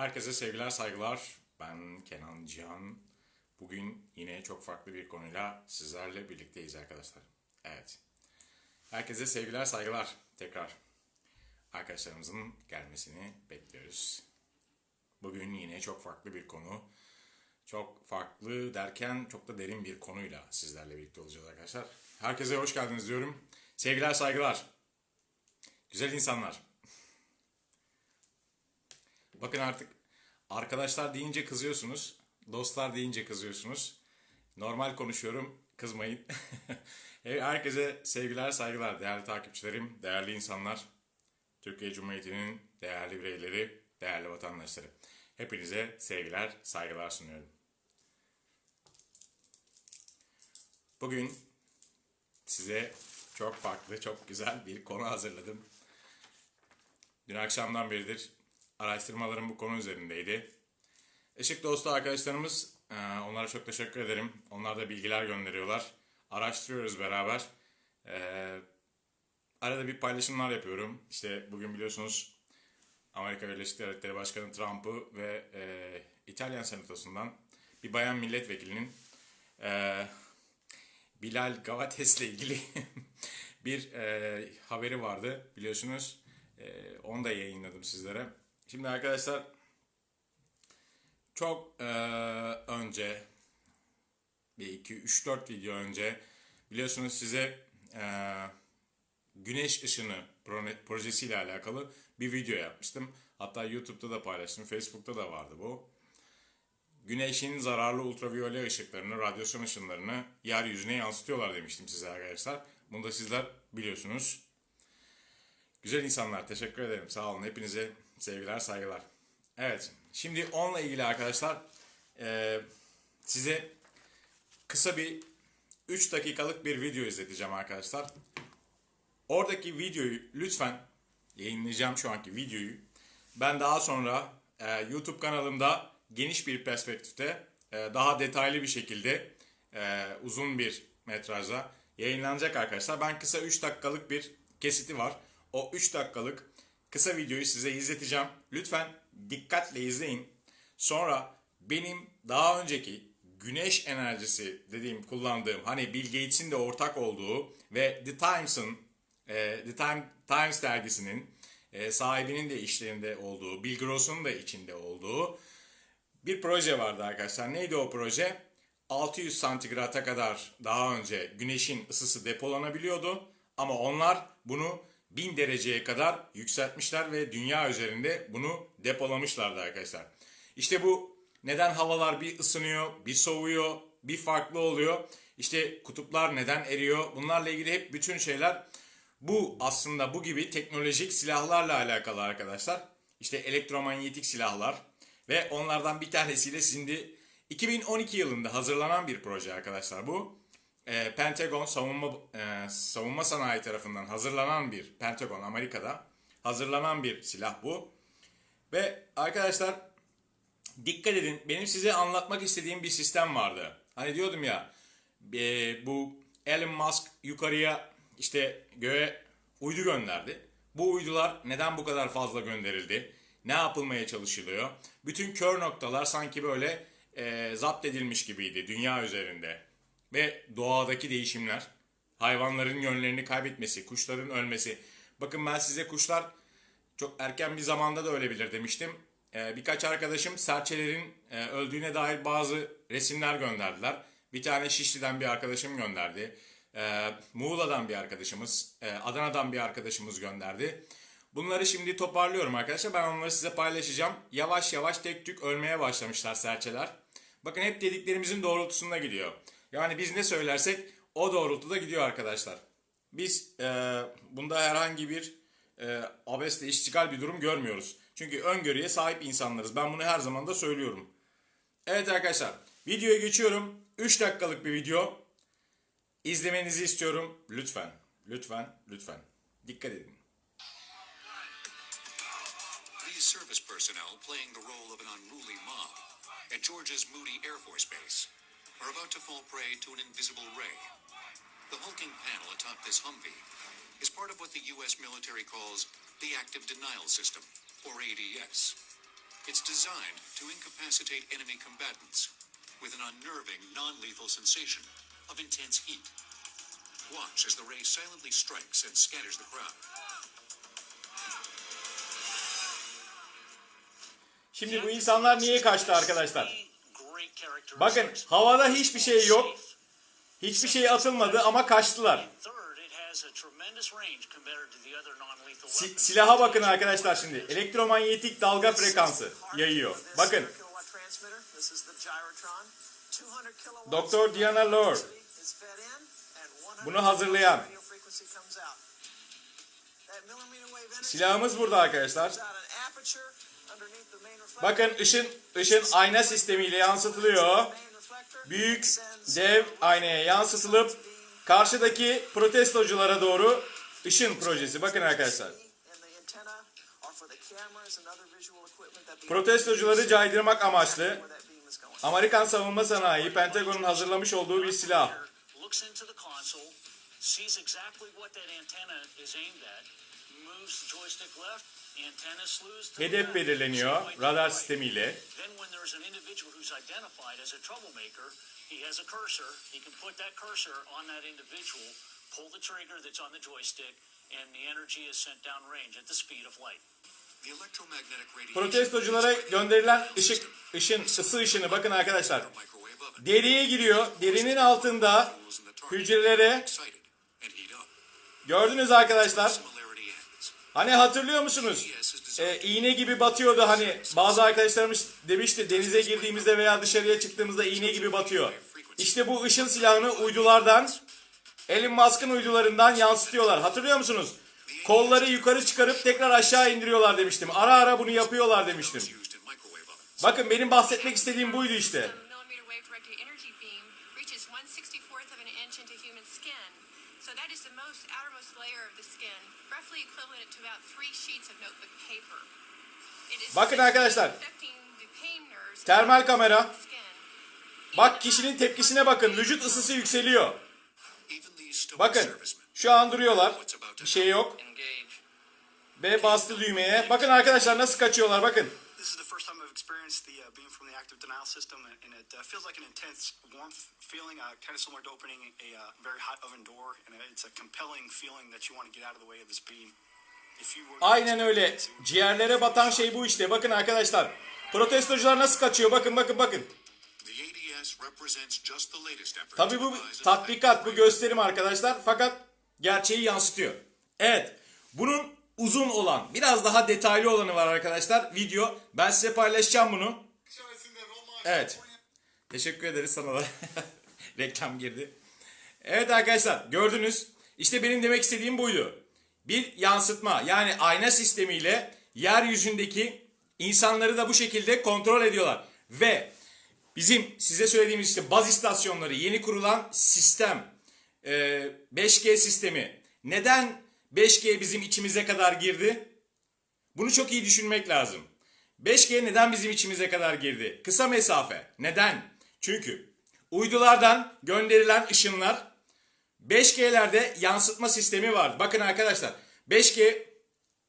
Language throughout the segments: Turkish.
Herkese sevgiler, saygılar. Ben Kenan Cihan. Bugün yine çok farklı bir konuyla sizlerle birlikteyiz arkadaşlar. Evet. Herkese sevgiler, saygılar. Tekrar arkadaşlarımızın gelmesini bekliyoruz. Bugün yine çok farklı bir konu. Çok farklı derken çok da derin bir konuyla sizlerle birlikte olacağız arkadaşlar. Herkese hoş geldiniz diyorum. Sevgiler, saygılar. Güzel insanlar. Bakın artık arkadaşlar deyince kızıyorsunuz. Dostlar deyince kızıyorsunuz. Normal konuşuyorum. Kızmayın. Herkese sevgiler, saygılar. Değerli takipçilerim, değerli insanlar. Türkiye Cumhuriyeti'nin değerli bireyleri, değerli vatandaşları. Hepinize sevgiler, saygılar sunuyorum. Bugün size çok farklı, çok güzel bir konu hazırladım. Dün akşamdan beridir araştırmalarım bu konu üzerindeydi. Işık dostu arkadaşlarımız, e, onlara çok teşekkür ederim. Onlar da bilgiler gönderiyorlar. Araştırıyoruz beraber. E, Arada bir paylaşımlar yapıyorum. İşte bugün biliyorsunuz Amerika Birleşik Devletleri Başkanı Trump'ı ve e, İtalyan Senatosu'ndan bir bayan milletvekilinin Bilal Gavates'le ilgili bir haberi vardı biliyorsunuz. E, onu da yayınladım sizlere. Şimdi arkadaşlar çok e, önce bir iki üç dört video önce biliyorsunuz size e, güneş ışını pro- projesiyle alakalı bir video yapmıştım. Hatta YouTube'da da paylaştım, Facebook'ta da vardı bu. Güneşin zararlı ultraviyole ışıklarını, radyasyon ışınlarını yeryüzüne yansıtıyorlar demiştim size arkadaşlar. Bunu da sizler biliyorsunuz. Güzel insanlar, teşekkür ederim. Sağ olun. Hepinize sevgiler, saygılar. Evet, şimdi onunla ilgili arkadaşlar eee, size kısa bir 3 dakikalık bir video izleteceğim arkadaşlar. Oradaki videoyu lütfen yayınlayacağım şu anki videoyu. Ben daha sonra e, YouTube kanalımda geniş bir perspektifte e, daha detaylı bir şekilde e, uzun bir metrajla yayınlanacak arkadaşlar. Ben kısa 3 dakikalık bir kesiti var. O 3 dakikalık kısa videoyu size izleteceğim. Lütfen dikkatle izleyin. Sonra benim daha önceki güneş enerjisi dediğim kullandığım hani Bill Gates'in de ortak olduğu ve The Times'ın e, The Time, Times dergisinin e, sahibinin de işlerinde olduğu, Bill Gross'un da içinde olduğu bir proje vardı arkadaşlar. Neydi o proje? 600 santigrata kadar daha önce güneşin ısısı depolanabiliyordu. Ama onlar bunu 1000 dereceye kadar yükseltmişler ve dünya üzerinde bunu depolamışlardı arkadaşlar. İşte bu neden havalar bir ısınıyor, bir soğuyor, bir farklı oluyor. İşte kutuplar neden eriyor? Bunlarla ilgili hep bütün şeyler bu aslında bu gibi teknolojik silahlarla alakalı arkadaşlar. İşte elektromanyetik silahlar ve onlardan bir tanesiyle şimdi 2012 yılında hazırlanan bir proje arkadaşlar bu. Ee, Pentagon savunma e, savunma sanayi tarafından hazırlanan bir Pentagon Amerika'da hazırlanan bir silah bu. Ve arkadaşlar dikkat edin benim size anlatmak istediğim bir sistem vardı. Hani diyordum ya e, bu Elon Musk yukarıya işte göğe uydu gönderdi. Bu uydular neden bu kadar fazla gönderildi? Ne yapılmaya çalışılıyor? Bütün kör noktalar sanki böyle e, zapt edilmiş gibiydi dünya üzerinde. Ve doğadaki değişimler, hayvanların yönlerini kaybetmesi, kuşların ölmesi. Bakın ben size kuşlar çok erken bir zamanda da ölebilir demiştim. Ee, birkaç arkadaşım serçelerin e, öldüğüne dair bazı resimler gönderdiler. Bir tane Şişli'den bir arkadaşım gönderdi. Ee, Muğla'dan bir arkadaşımız, e, Adana'dan bir arkadaşımız gönderdi. Bunları şimdi toparlıyorum arkadaşlar. Ben onları size paylaşacağım. Yavaş yavaş tek tük ölmeye başlamışlar serçeler. Bakın hep dediklerimizin doğrultusunda gidiyor. Yani biz ne söylersek o doğrultuda gidiyor arkadaşlar. Biz e, bunda herhangi bir e, abesle iştigal bir durum görmüyoruz. Çünkü öngörüye sahip insanlarız. Ben bunu her zaman da söylüyorum. Evet arkadaşlar videoya geçiyorum. 3 dakikalık bir video. İzlemenizi istiyorum. Lütfen, lütfen, lütfen. Dikkat edin. These service personnel playing the role of an unruly mob at Georgia's Moody Air Force Base are about to fall prey to an invisible ray. The hulking panel atop this Humvee is part of what the U.S. military calls the Active Denial System, or ADS. It's designed to incapacitate enemy combatants with an unnerving, non-lethal sensation of intense heat. Watch as the ray silently strikes and scatters the crowd. Şimdi bu insanlar niye kaçtı arkadaşlar? Bakın havada hiçbir şey yok. Hiçbir şey atılmadı ama kaçtılar. Si- silaha bakın arkadaşlar şimdi. Elektromanyetik dalga frekansı yayıyor. Bakın. Doktor Diana Lore. Bunu hazırlayan. Silahımız burada arkadaşlar. Bakın ışın ışın ayna sistemiyle yansıtılıyor. Büyük dev aynaya yansıtılıp karşıdaki protestoculara doğru ışın projesi. Bakın arkadaşlar. Protestocuları caydırmak amaçlı Amerikan savunma sanayi Pentagon'un hazırlamış olduğu bir silah. Sees exactly what that antenna is aimed at, moves joystick left, Hedef belirleniyor radar sistemiyle. Then when there's an individual who's identified as a troublemaker, he has a cursor. He can put that cursor on that individual, pull the trigger that's on the joystick, and the energy is sent downrange at the speed of light. The electromagnetic radiation Protestoculara gönderilen ışık, ışın, ısı ışını bakın arkadaşlar. Deriye giriyor. Derinin altında hücrelere gördünüz arkadaşlar. Hani hatırlıyor musunuz? Ee, iğne gibi batıyordu hani bazı arkadaşlarımız demişti denize girdiğimizde veya dışarıya çıktığımızda iğne gibi batıyor. İşte bu ışın silahını uydulardan Elon Musk'ın uydularından yansıtıyorlar. Hatırlıyor musunuz? Kolları yukarı çıkarıp tekrar aşağı indiriyorlar demiştim. Ara ara bunu yapıyorlar demiştim. Bakın benim bahsetmek istediğim buydu işte. Bakın arkadaşlar. Termal kamera. Bak kişinin tepkisine bakın. Vücut ısısı yükseliyor. Bakın şu an duruyorlar. Bir şey yok. Ve bastı düğmeye. Bakın arkadaşlar nasıl kaçıyorlar bakın. This is the first time I've experienced the uh, beam from the active denial system, and, and it uh, feels like an intense warmth feeling, uh, kind of similar to opening a uh, very hot oven door, and uh, it's a compelling feeling that you want to get out of the way of this beam. Aynen öyle. Ciğerlere batan şey bu işte. Bakın arkadaşlar. Protestocular nasıl kaçıyor? Bakın bakın bakın. To bu tatbikat, bu gösterim arkadaşlar. Fakat gerçeği yansıtıyor. Evet. Bunun uzun olan, biraz daha detaylı olanı var arkadaşlar. Video. Ben size paylaşacağım bunu. Evet. Teşekkür ederiz sana da. Reklam girdi. Evet arkadaşlar gördünüz. İşte benim demek istediğim buydu. Bir yansıtma yani ayna sistemiyle yeryüzündeki insanları da bu şekilde kontrol ediyorlar. Ve bizim size söylediğimiz işte baz istasyonları yeni kurulan sistem e, 5G sistemi neden 5G bizim içimize kadar girdi? Bunu çok iyi düşünmek lazım. 5G neden bizim içimize kadar girdi? Kısa mesafe. Neden? Çünkü uydulardan gönderilen ışınlar 5G'lerde yansıtma sistemi var. Bakın arkadaşlar 5G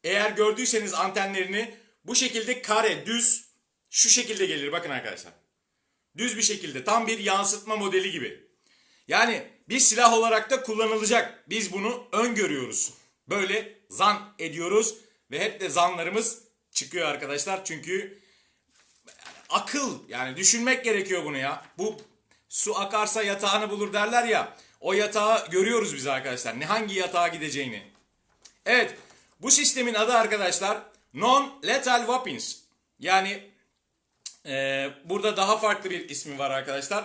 eğer gördüyseniz antenlerini bu şekilde kare, düz şu şekilde gelir. Bakın arkadaşlar. Düz bir şekilde tam bir yansıtma modeli gibi. Yani bir silah olarak da kullanılacak. Biz bunu öngörüyoruz. Böyle zan ediyoruz ve hep de zanlarımız çıkıyor arkadaşlar. Çünkü akıl yani düşünmek gerekiyor bunu ya. Bu su akarsa yatağını bulur derler ya. O yatağı görüyoruz biz arkadaşlar. Ne hangi yatağa gideceğini. Evet bu sistemin adı arkadaşlar Non-Lethal Weapons. Yani e, burada daha farklı bir ismi var arkadaşlar.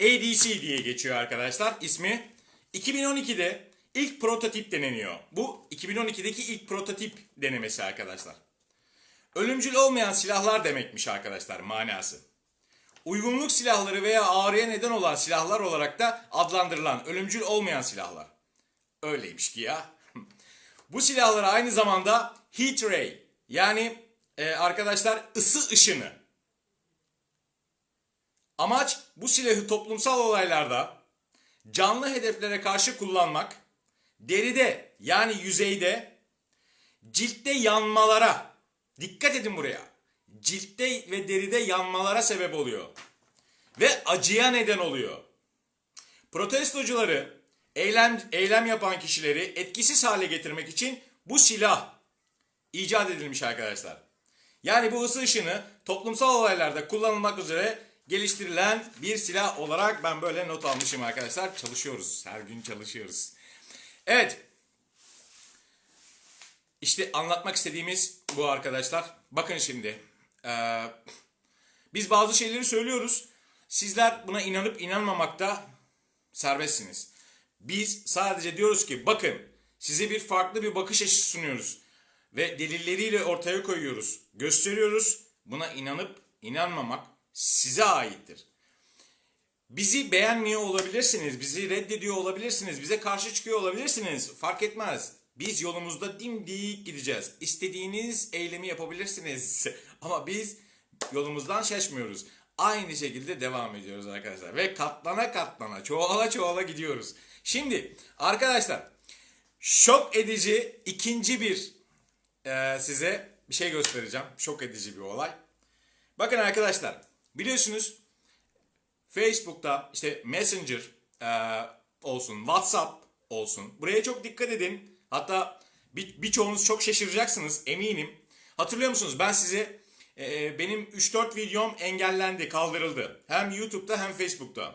ADC diye geçiyor arkadaşlar ismi. 2012'de ilk prototip deneniyor. Bu 2012'deki ilk prototip denemesi arkadaşlar. Ölümcül olmayan silahlar demekmiş arkadaşlar manası. Uygunluk silahları veya ağrıya neden olan silahlar olarak da adlandırılan ölümcül olmayan silahlar. Öyleymiş ki ya. Bu silahlara aynı zamanda heat ray yani e, arkadaşlar ısı ışını. Amaç bu silahı toplumsal olaylarda canlı hedeflere karşı kullanmak, deride yani yüzeyde ciltte yanmalara dikkat edin buraya. Ciltte ve deride yanmalara sebep oluyor. Ve acıya neden oluyor. Protestocuları, eylem, eylem yapan kişileri etkisiz hale getirmek için bu silah icat edilmiş arkadaşlar. Yani bu ısı ışını toplumsal olaylarda kullanılmak üzere geliştirilen bir silah olarak ben böyle not almışım arkadaşlar. Çalışıyoruz. Her gün çalışıyoruz. Evet. İşte anlatmak istediğimiz bu arkadaşlar. Bakın şimdi. Ee, biz bazı şeyleri söylüyoruz. Sizler buna inanıp inanmamakta serbestsiniz. Biz sadece diyoruz ki bakın size bir farklı bir bakış açısı sunuyoruz. Ve delilleriyle ortaya koyuyoruz. Gösteriyoruz. Buna inanıp inanmamak size aittir. Bizi beğenmiyor olabilirsiniz, bizi reddediyor olabilirsiniz, bize karşı çıkıyor olabilirsiniz. Fark etmez. Biz yolumuzda dimdik gideceğiz. İstediğiniz eylemi yapabilirsiniz. Ama biz yolumuzdan şaşmıyoruz. Aynı şekilde devam ediyoruz arkadaşlar. Ve katlana katlana, çoğala çoğala gidiyoruz. Şimdi arkadaşlar şok edici ikinci bir e, size bir şey göstereceğim. Şok edici bir olay. Bakın arkadaşlar biliyorsunuz Facebook'ta işte Messenger e, olsun, WhatsApp olsun. Buraya çok dikkat edin. Hatta bir, birçoğunuz çok şaşıracaksınız eminim. Hatırlıyor musunuz? Ben size e, benim 3-4 videom engellendi, kaldırıldı. Hem YouTube'da hem Facebook'ta.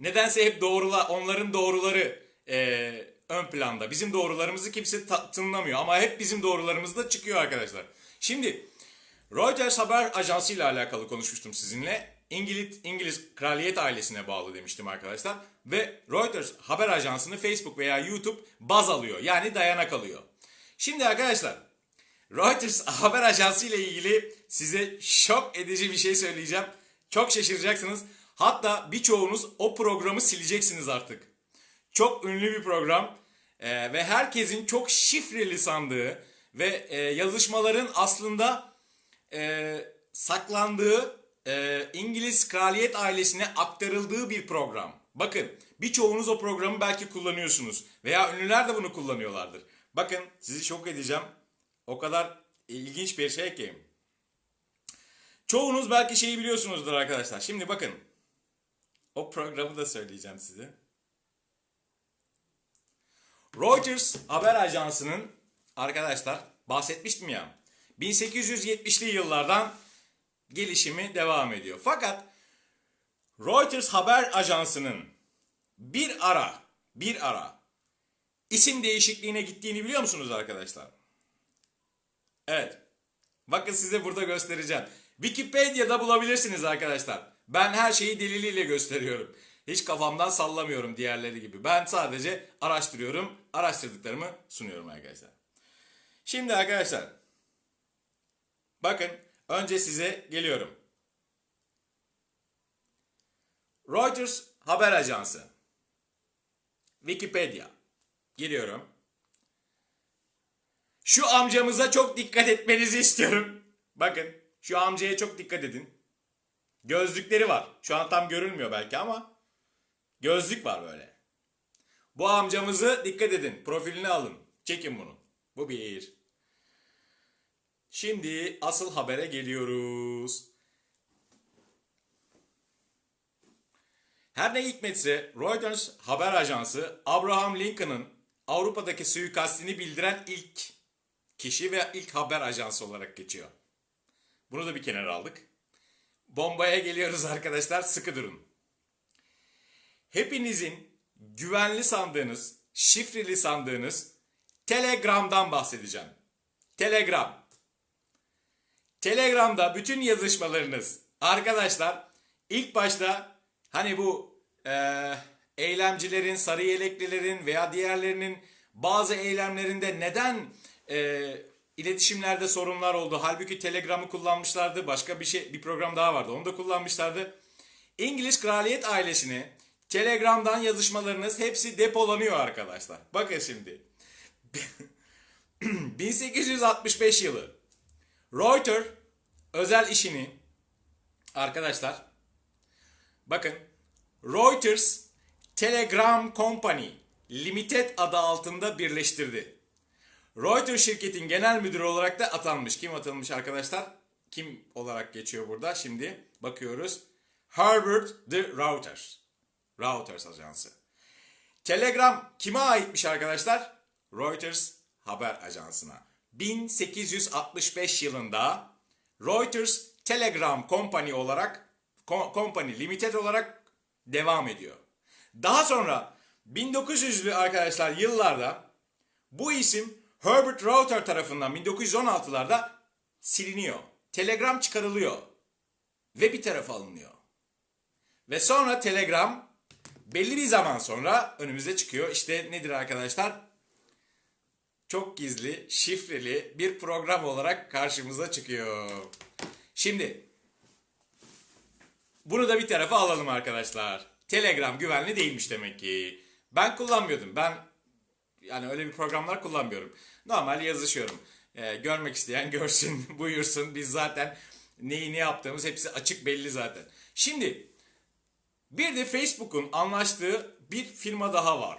Nedense hep doğrular, onların doğruları e, ön planda. Bizim doğrularımızı kimse ta- tınlamıyor ama hep bizim doğrularımız da çıkıyor arkadaşlar. Şimdi Reuters haber ajansı ile alakalı konuşmuştum sizinle. İngiliz, İngiliz kraliyet ailesine bağlı demiştim arkadaşlar. Ve Reuters haber ajansını Facebook veya YouTube baz alıyor. Yani dayanak alıyor. Şimdi arkadaşlar Reuters haber ajansı ile ilgili size şok edici bir şey söyleyeceğim. Çok şaşıracaksınız. Hatta birçoğunuz o programı sileceksiniz artık. Çok ünlü bir program Ee, ve herkesin çok şifreli sandığı ve e, yazışmaların aslında e, saklandığı e, İngiliz kraliyet ailesine aktarıldığı bir program. Bakın birçoğunuz o programı belki kullanıyorsunuz veya ünlüler de bunu kullanıyorlardır. Bakın sizi şok edeceğim. O kadar ilginç bir şey ki. Çoğunuz belki şeyi biliyorsunuzdur arkadaşlar. Şimdi bakın. O programı da söyleyeceğim size. Reuters haber ajansının arkadaşlar bahsetmiştim ya 1870'li yıllardan gelişimi devam ediyor. Fakat Reuters haber ajansının bir ara bir ara isim değişikliğine gittiğini biliyor musunuz arkadaşlar? Evet. Bakın size burada göstereceğim. Wikipedia'da bulabilirsiniz arkadaşlar. Ben her şeyi deliliyle gösteriyorum. Hiç kafamdan sallamıyorum diğerleri gibi. Ben sadece araştırıyorum. Araştırdıklarımı sunuyorum arkadaşlar. Şimdi arkadaşlar. Bakın önce size geliyorum. Reuters haber ajansı. Wikipedia. Giriyorum. Şu amcamıza çok dikkat etmenizi istiyorum. Bakın şu amcaya çok dikkat edin. Gözlükleri var. Şu an tam görülmüyor belki ama gözlük var böyle. Bu amcamızı dikkat edin. Profilini alın. Çekin bunu. Bu bir. Şimdi asıl habere geliyoruz. Her ne hikmetse Reuters haber ajansı Abraham Lincoln'ın Avrupa'daki suikastini bildiren ilk kişi ve ilk haber ajansı olarak geçiyor. Bunu da bir kenara aldık. Bombaya geliyoruz arkadaşlar sıkı durun. Hepinizin güvenli sandığınız, şifreli sandığınız Telegram'dan bahsedeceğim. Telegram. Telegram'da bütün yazışmalarınız arkadaşlar ilk başta hani bu eee, eylemcilerin, sarı yeleklilerin veya diğerlerinin bazı eylemlerinde neden eee, iletişimlerde sorunlar oldu. Halbuki Telegram'ı kullanmışlardı. Başka bir şey bir program daha vardı. Onu da kullanmışlardı. İngiliz kraliyet ailesini Telegram'dan yazışmalarınız hepsi depolanıyor arkadaşlar. Bakın şimdi. 1865 yılı Reuters özel işini arkadaşlar bakın Reuters Telegram Company Limited adı altında birleştirdi. Reuters şirketin genel müdürü olarak da atanmış. Kim atanmış arkadaşlar? kim olarak geçiyor burada? Şimdi bakıyoruz. Herbert the Reuters. Reuters ajansı. Telegram kime aitmiş arkadaşlar? Reuters haber ajansına. 1865 yılında Reuters Telegram Company olarak Co- Company Limited olarak devam ediyor. Daha sonra 1900'lü arkadaşlar yıllarda bu isim Herbert Reuters tarafından 1916'larda siliniyor. Telegram çıkarılıyor ve bir tarafa alınıyor. Ve sonra Telegram belli bir zaman sonra önümüze çıkıyor. İşte nedir arkadaşlar? Çok gizli, şifreli bir program olarak karşımıza çıkıyor. Şimdi bunu da bir tarafa alalım arkadaşlar. Telegram güvenli değilmiş demek ki. Ben kullanmıyordum. Ben yani öyle bir programlar kullanmıyorum. Normal yazışıyorum. Ee, görmek isteyen görsün, buyursun. Biz zaten neyi ne yaptığımız hepsi açık belli zaten. Şimdi bir de Facebook'un anlaştığı bir firma daha var.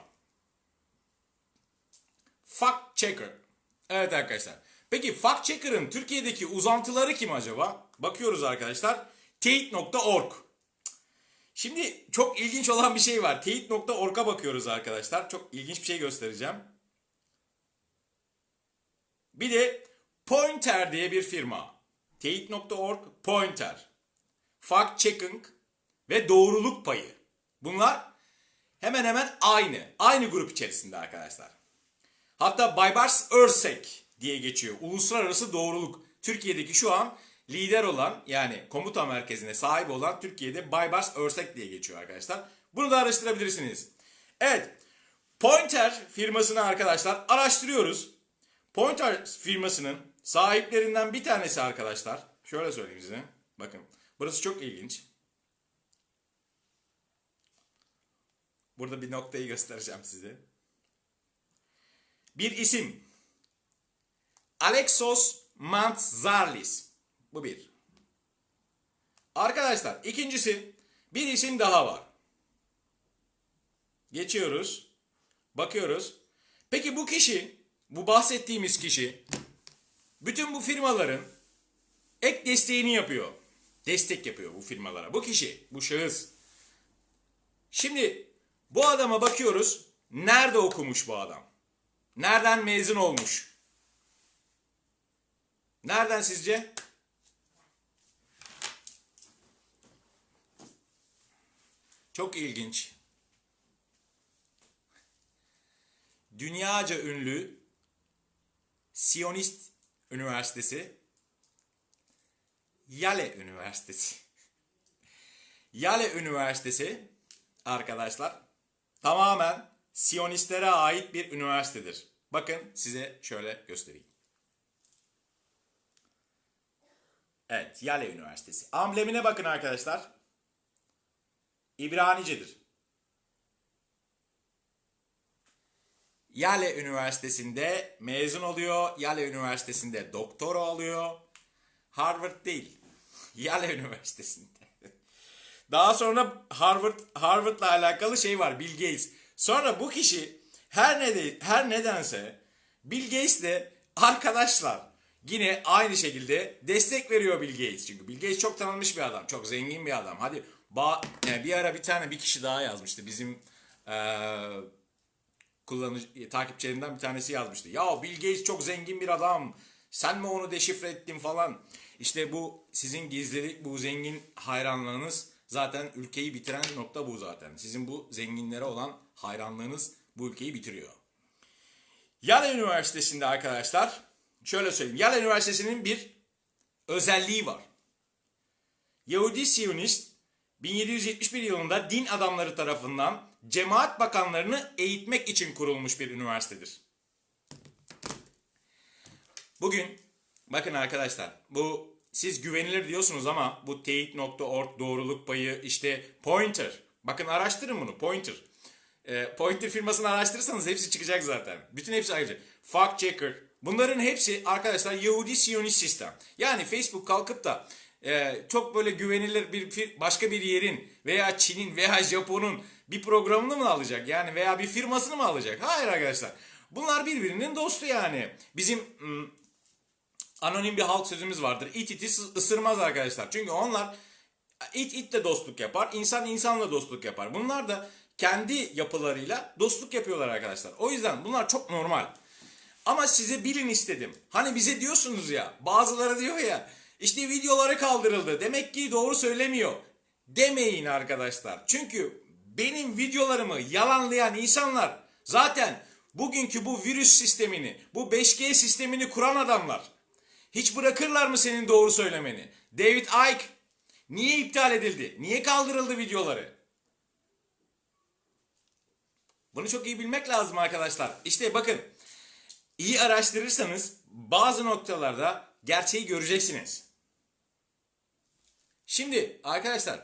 Fact Checker. Evet arkadaşlar. Peki Fact Checker'ın Türkiye'deki uzantıları kim acaba? Bakıyoruz arkadaşlar. Teyit.org. Şimdi çok ilginç olan bir şey var. Teyit.org'a bakıyoruz arkadaşlar. Çok ilginç bir şey göstereceğim. Bir de Pointer diye bir firma. Teyit.org, Pointer. Fact Checking ve Doğruluk Payı. Bunlar hemen hemen aynı. Aynı grup içerisinde arkadaşlar. Hatta Baybars Örsek diye geçiyor. Uluslararası Doğruluk. Türkiye'deki şu an lider olan yani komuta merkezine sahip olan Türkiye'de Baybars Örsek diye geçiyor arkadaşlar. Bunu da araştırabilirsiniz. Evet. Pointer firmasını arkadaşlar araştırıyoruz. Pointer firmasının sahiplerinden bir tanesi arkadaşlar. Şöyle söyleyeyim size. Bakın. Burası çok ilginç. Burada bir noktayı göstereceğim size. Bir isim. Alexos Mantzarlis. Bu bir. Arkadaşlar ikincisi bir isim daha var. Geçiyoruz. Bakıyoruz. Peki bu kişi, bu bahsettiğimiz kişi bütün bu firmaların ek desteğini yapıyor. Destek yapıyor bu firmalara. Bu kişi, bu şahıs. Şimdi bu adama bakıyoruz. Nerede okumuş bu adam? Nereden mezun olmuş? Nereden sizce? Çok ilginç. Dünyaca ünlü Siyonist Üniversitesi Yale Üniversitesi. Yale Üniversitesi arkadaşlar tamamen Siyonistlere ait bir üniversitedir. Bakın size şöyle göstereyim. Evet, Yale Üniversitesi. Amblemine bakın arkadaşlar. İbranicedir. Yale Üniversitesi'nde mezun oluyor. Yale Üniversitesi'nde doktora alıyor. Harvard değil. Yale Üniversitesi'nde. Daha sonra Harvard Harvard'la alakalı şey var Bill Gates. Sonra bu kişi her ne her nedense Bill Gates'le arkadaşlar yine aynı şekilde destek veriyor Bill Gates. Çünkü Bill Gates çok tanınmış bir adam, çok zengin bir adam. Hadi ba yani bir ara bir tane bir kişi daha yazmıştı. Bizim eee kullanıcı takipçilerinden bir tanesi yazmıştı. Ya Bill Gates çok zengin bir adam. Sen mi onu deşifre ettin falan. İşte bu sizin gizlilik, bu zengin hayranlığınız zaten ülkeyi bitiren nokta bu zaten. Sizin bu zenginlere olan hayranlığınız bu ülkeyi bitiriyor. Yale Üniversitesi'nde arkadaşlar şöyle söyleyeyim. Yale Üniversitesi'nin bir özelliği var. Yahudi Siyonist 1771 yılında din adamları tarafından cemaat bakanlarını eğitmek için kurulmuş bir üniversitedir. Bugün bakın arkadaşlar bu siz güvenilir diyorsunuz ama bu teyit.org doğruluk payı işte Pointer. Bakın araştırın bunu Pointer. E, Pointer firmasını araştırırsanız hepsi çıkacak zaten. Bütün hepsi ayrıca. Fact Checker. Bunların hepsi arkadaşlar Yahudi Siyonist sistem. Yani Facebook kalkıp da e, çok böyle güvenilir bir başka bir yerin veya Çin'in veya Japon'un bir programını mı alacak? Yani veya bir firmasını mı alacak? Hayır arkadaşlar. Bunlar birbirinin dostu yani. Bizim hmm, anonim bir halk sözümüz vardır. İt iti sı- ısırmaz arkadaşlar. Çünkü onlar it itle dostluk yapar, insan insanla dostluk yapar. Bunlar da kendi yapılarıyla dostluk yapıyorlar arkadaşlar. O yüzden bunlar çok normal. Ama size bilin istedim. Hani bize diyorsunuz ya, bazıları diyor ya, işte videoları kaldırıldı. Demek ki doğru söylemiyor. Demeyin arkadaşlar. Çünkü benim videolarımı yalanlayan insanlar zaten bugünkü bu virüs sistemini, bu 5G sistemini kuran adamlar. Hiç bırakırlar mı senin doğru söylemeni? David Icke niye iptal edildi? Niye kaldırıldı videoları? Bunu çok iyi bilmek lazım arkadaşlar. İşte bakın iyi araştırırsanız bazı noktalarda gerçeği göreceksiniz. Şimdi arkadaşlar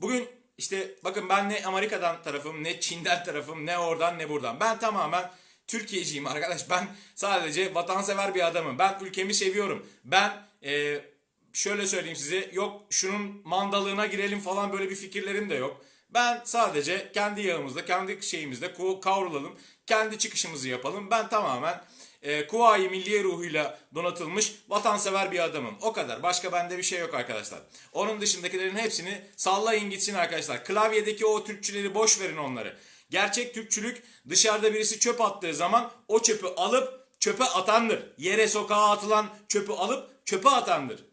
bugün işte bakın ben ne Amerika'dan tarafım ne Çin'den tarafım ne oradan ne buradan. Ben tamamen Türkiye'ciyim arkadaş. Ben sadece vatansever bir adamım. Ben ülkemi seviyorum. Ben e, şöyle söyleyeyim size yok şunun mandalığına girelim falan böyle bir fikirlerim de yok. Ben sadece kendi yağımızda, kendi şeyimizde kavrulalım. Kendi çıkışımızı yapalım. Ben tamamen e, Kuvayi Milliye ruhuyla donatılmış vatansever bir adamım. O kadar. Başka bende bir şey yok arkadaşlar. Onun dışındakilerin hepsini sallayın gitsin arkadaşlar. Klavyedeki o Türkçüleri boş verin onları. Gerçek Türkçülük dışarıda birisi çöp attığı zaman o çöpü alıp çöpe atandır. Yere sokağa atılan çöpü alıp çöpe atandır.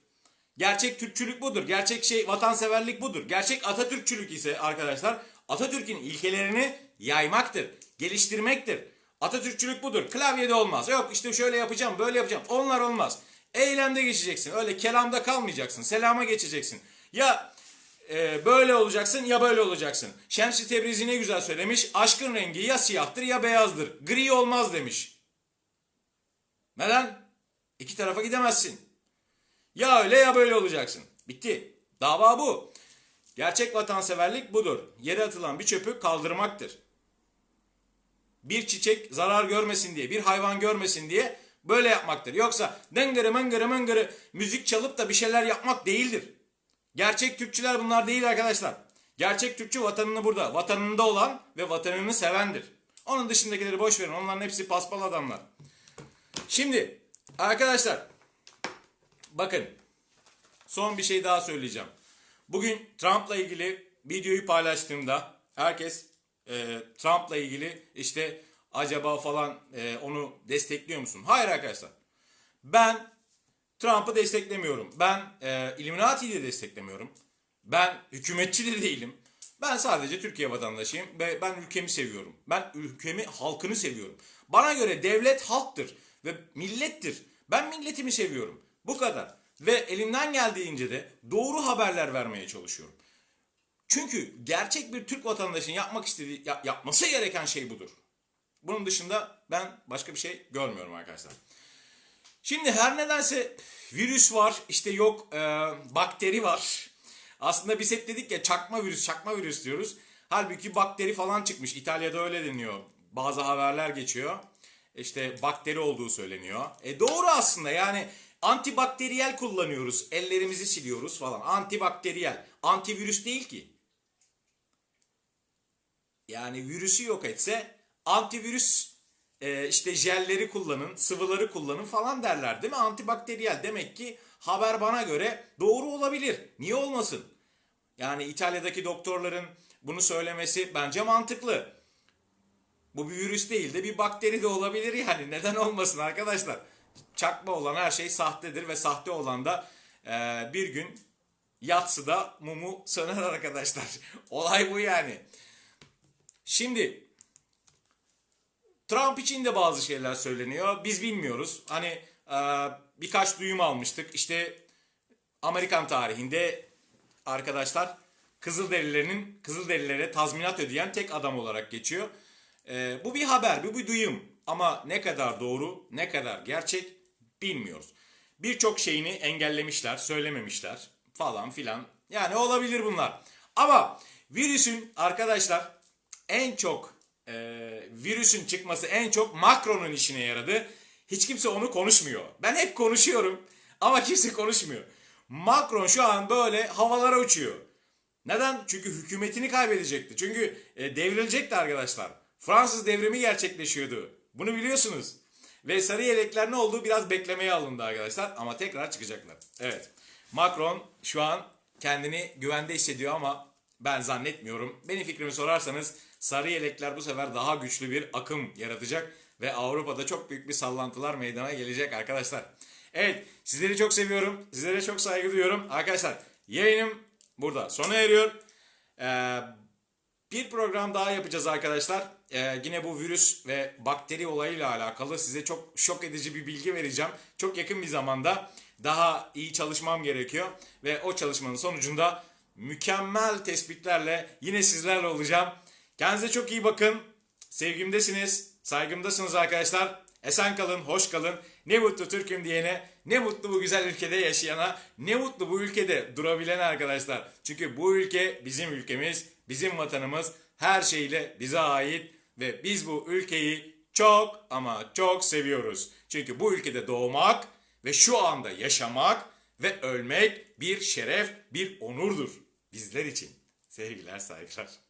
Gerçek Türkçülük budur. Gerçek şey vatanseverlik budur. Gerçek Atatürkçülük ise arkadaşlar Atatürk'ün ilkelerini yaymaktır, geliştirmektir. Atatürkçülük budur. Klavyede olmaz. Yok işte şöyle yapacağım, böyle yapacağım. Onlar olmaz. Eylemde geçeceksin. Öyle kelamda kalmayacaksın. Selama geçeceksin. Ya e, böyle olacaksın ya böyle olacaksın. Şemsi Tebrizi ne güzel söylemiş. Aşkın rengi ya siyahtır ya beyazdır. Gri olmaz demiş. Neden? İki tarafa gidemezsin. Ya öyle ya böyle olacaksın. Bitti. Dava bu. Gerçek vatanseverlik budur. Yere atılan bir çöpü kaldırmaktır. Bir çiçek zarar görmesin diye, bir hayvan görmesin diye böyle yapmaktır. Yoksa dıngırı mıngırı mıngırı müzik çalıp da bir şeyler yapmak değildir. Gerçek Türkçüler bunlar değil arkadaşlar. Gerçek Türkçü vatanını burada, vatanında olan ve vatanını sevendir. Onun dışındakileri boş verin. Onların hepsi paspal adamlar. Şimdi arkadaşlar Bakın son bir şey daha söyleyeceğim. Bugün Trump'la ilgili videoyu paylaştığımda herkes e, Trump'la ilgili işte acaba falan e, onu destekliyor musun? Hayır arkadaşlar. Ben Trump'ı desteklemiyorum. Ben e, Illuminati'yi de desteklemiyorum. Ben hükümetçi de değilim. Ben sadece Türkiye vatandaşıyım ve ben ülkemi seviyorum. Ben ülkemi, halkını seviyorum. Bana göre devlet halktır ve millettir. Ben milletimi seviyorum. Bu kadar. Ve elimden geldiğince de doğru haberler vermeye çalışıyorum. Çünkü gerçek bir Türk vatandaşının yapmak istediği, ya- yapması gereken şey budur. Bunun dışında ben başka bir şey görmüyorum arkadaşlar. Şimdi her nedense virüs var, işte yok e, bakteri var. Aslında biz hep dedik ya çakma virüs, çakma virüs diyoruz. Halbuki bakteri falan çıkmış. İtalya'da öyle deniyor. Bazı haberler geçiyor. İşte bakteri olduğu söyleniyor. E doğru aslında yani antibakteriyel kullanıyoruz. Ellerimizi siliyoruz falan. Antibakteriyel. Antivirüs değil ki. Yani virüsü yok etse antivirüs e, işte jelleri kullanın, sıvıları kullanın falan derler değil mi? Antibakteriyel demek ki haber bana göre doğru olabilir. Niye olmasın? Yani İtalya'daki doktorların bunu söylemesi bence mantıklı. Bu bir virüs değil de bir bakteri de olabilir yani. Neden olmasın arkadaşlar? Çakma olan her şey sahtedir ve sahte olan da e, bir gün yatsıda mumu söner arkadaşlar. Olay bu yani. Şimdi Trump için de bazı şeyler söyleniyor. Biz bilmiyoruz. Hani e, birkaç duyum almıştık. İşte Amerikan tarihinde arkadaşlar Kızılderililerin Kızılderililere tazminat ödeyen tek adam olarak geçiyor. E, bu bir haber, bu bir duyum. Ama ne kadar doğru, ne kadar gerçek bilmiyoruz. Birçok şeyini engellemişler, söylememişler falan filan. Yani olabilir bunlar. Ama virüsün arkadaşlar en çok e, virüsün çıkması en çok Macron'un işine yaradı. Hiç kimse onu konuşmuyor. Ben hep konuşuyorum ama kimse konuşmuyor. Macron şu an böyle havalara uçuyor. Neden? Çünkü hükümetini kaybedecekti. Çünkü e, devrilecekti arkadaşlar. Fransız devrimi gerçekleşiyordu. Bunu biliyorsunuz. Ve sarı yelekler ne oldu? Biraz beklemeye alındı arkadaşlar ama tekrar çıkacaklar. Evet. Macron şu an kendini güvende hissediyor ama ben zannetmiyorum. Benim fikrimi sorarsanız sarı yelekler bu sefer daha güçlü bir akım yaratacak ve Avrupa'da çok büyük bir sallantılar meydana gelecek arkadaşlar. Evet sizleri çok seviyorum. Sizlere çok saygı duyuyorum. Arkadaşlar yayınım burada sona eriyor. Ee, bir program daha yapacağız arkadaşlar. Ee, yine bu virüs ve bakteri olayıyla alakalı size çok şok edici bir bilgi vereceğim. Çok yakın bir zamanda daha iyi çalışmam gerekiyor. Ve o çalışmanın sonucunda mükemmel tespitlerle yine sizlerle olacağım. Kendinize çok iyi bakın. Sevgimdesiniz, saygımdasınız arkadaşlar. Esen kalın, hoş kalın. Ne mutlu Türk'üm diyene, ne mutlu bu güzel ülkede yaşayana, ne mutlu bu ülkede durabilene arkadaşlar. Çünkü bu ülke bizim ülkemiz, bizim vatanımız, her şeyle bize ait ve biz bu ülkeyi çok ama çok seviyoruz. Çünkü bu ülkede doğmak ve şu anda yaşamak ve ölmek bir şeref, bir onurdur bizler için. Sevgiler, saygılar.